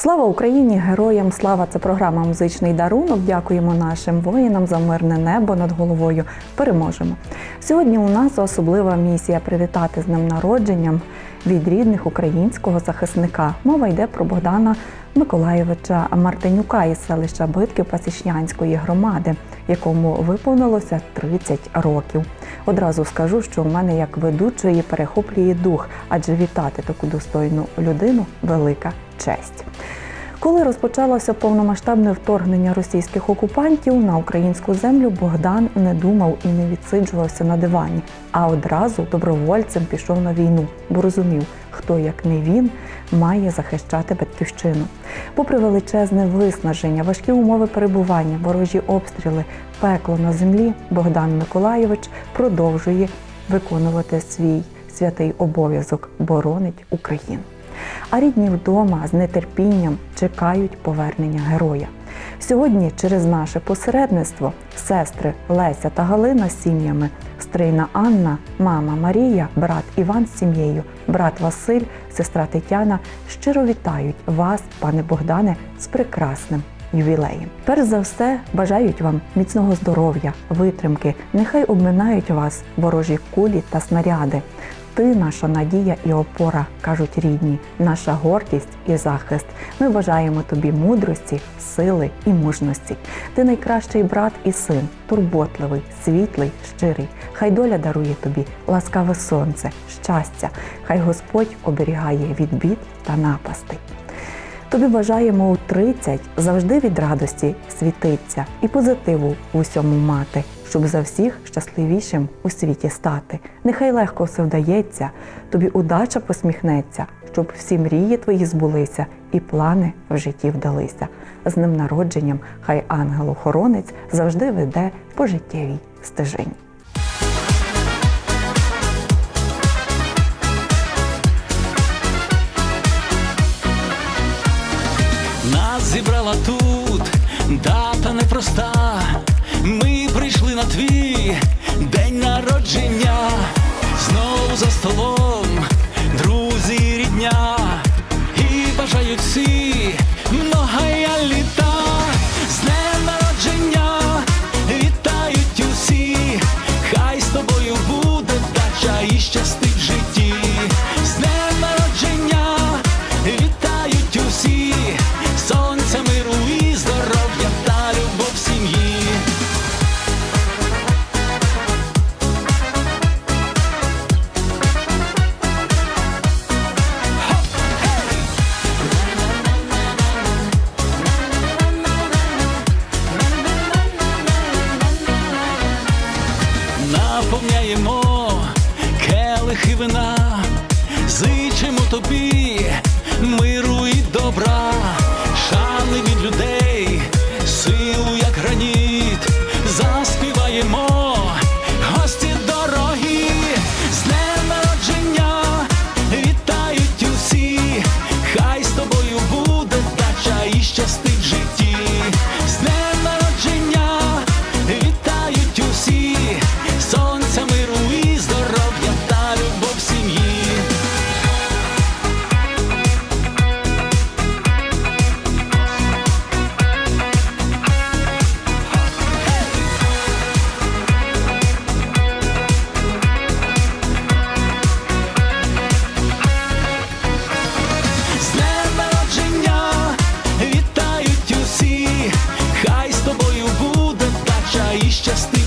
Слава Україні! Героям слава! Це програма Музичний дарунок. Дякуємо нашим воїнам за мирне небо над головою. Переможемо. Сьогодні у нас особлива місія привітати з ним народженням від рідних українського захисника. Мова йде про Богдана Миколаєвича Мартинюка із селища Битків Пасічнянської громади, якому виповнилося 30 років. Одразу скажу, що у мене як ведучої перехоплює дух, адже вітати таку достойну людину велика честь. Коли розпочалося повномасштабне вторгнення російських окупантів на українську землю, Богдан не думав і не відсиджувався на дивані, а одразу добровольцем пішов на війну, бо розумів, хто як не він має захищати батьківщину. Попри величезне виснаження, важкі умови перебування, ворожі обстріли, пекло на землі, Богдан Миколайович продовжує виконувати свій святий обов'язок боронить Україну. А рідні вдома з нетерпінням чекають повернення героя. Сьогодні через наше посередництво сестри Леся та Галина з сім'ями, стрийна Анна, мама Марія, брат Іван з сім'єю, брат Василь, сестра Тетяна щиро вітають вас, пане Богдане, з прекрасним ювілеєм. Перш за все, бажають вам міцного здоров'я, витримки. Нехай обминають вас ворожі кулі та снаряди. Ти наша надія і опора, кажуть рідні, наша гордість і захист. Ми бажаємо тобі мудрості, сили і мужності. Ти найкращий брат і син, турботливий, світлий, щирий. Хай доля дарує тобі ласкаве сонце, щастя. Хай Господь оберігає від бід та напастей. Тобі бажаємо у 30 завжди від радості світиться і позитиву в усьому мати, щоб за всіх щасливішим у світі стати. Нехай легко все вдається, тобі удача посміхнеться, щоб всі мрії твої збулися і плани в житті вдалися. З ним народженням хай ангел-охоронець завжди веде по життєвій стежині. Нас зібрала тут дата непроста. вина, зичимо тобі, миру і добра, шани від людей, силу, як граніт, заспіваємо гості дорогі, з днем вітають усі, хай з тобою буде вдача і щастя. just